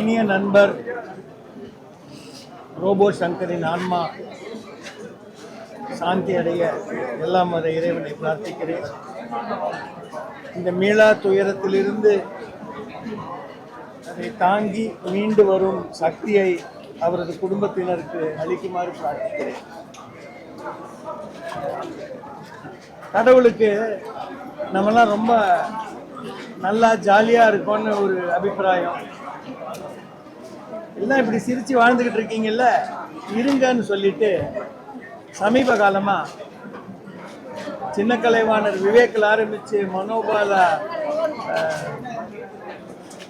இனிய நண்பர் ரோபோ சங்கரின் ஆன்மா சாந்தி அடைய எல்லாம் அதை இறைவனை பிரார்த்திக்கிறேன். இந்த மீளா துயரத்திலிருந்து அதை தாங்கி மீண்டு வரும் சக்தியை அவரது குடும்பத்தினருக்கு அளிக்குமாறு பிரார்த்திக்கிறேன். கடவுளுக்கு நம்மலாம் ரொம்ப நல்லா ஜாலியாக இருக்கோன்னு ஒரு அபிப்பிராயம். எல்லாம் இப்படி சிரித்து வாழ்ந்துக்கிட்டு இருக்கீங்கல்ல? இருங்கன்னு சொல்லிட்டு சமீப காலமாக சின்ன கலைவாணர் விவேக்கில் ஆரம்பித்து மனோபாலா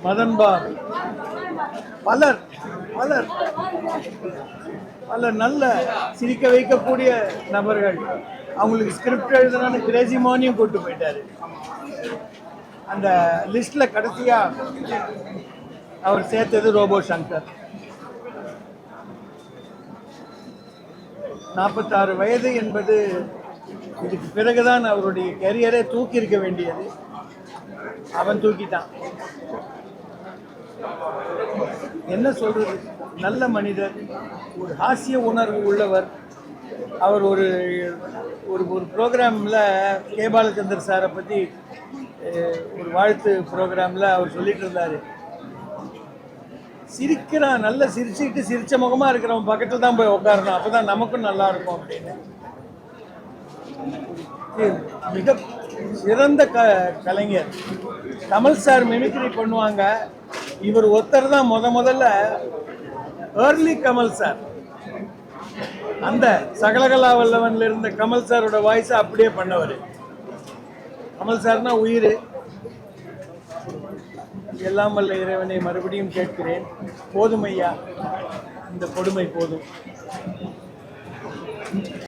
மதன்பால் பலர் பலர் பல நல்ல சிரிக்க வைக்கக்கூடிய நபர்கள். அவங்களுக்கு ஸ்கிரிப்ட் எழுதுனான்னு கிரேசி மோனியும் கூட்டு போயிட்டாரு. அந்த லிஸ்ட்ல கடைசியாக அவர் சேர்த்தது ரோபோ சங்கர். நாற்பத்தாறு வயது என்பது இதுக்கு பிறகுதான் அவருடைய கெரியரை தூக்கி இருக்க வேண்டியது. அவன் தூக்கிட்டான். என்ன சொல்றது? நல்ல மனிதர் ஒரு ஹாஸ்ய உணர்வு உள்ளவர். அவர் ஒரு ஒரு ஒரு ப்ரோக்ராமில் கே பாலச்சந்தர் சாரை பற்றி ஒரு வாழ்த்து ப்ரோக்ராமில் அவர் சொல்லிட்டு இருந்தார். சிரிக்கிறான் நல்ல சிரிச்சுக்கிட்டு சிரிச்ச முகமாக இருக்கிறவன் பக்கத்தில் தான் போய் உட்காரணும். அப்போ தான் நமக்கும் நல்லா இருக்கும் அப்படின்னு. மிக சிறந்த க கலைஞர். கமல் சார் மிமிக்ரி பண்ணுவாங்க. இவர் ஒருத்தர் தான் முத முதல்ல ஏர்லி கமல் சார். அந்த சகலகலா வல்லவன்ல இருந்த கமல் சாரோட வாய்ஸை அப்படியே பண்ணவர். கமல் சார்னா உயிர். எல்லாம் வல்ல இறைவனை மறுபடியும் கேட்கிறேன். போதும் ஐயா. இந்த கொடுமை போதும்.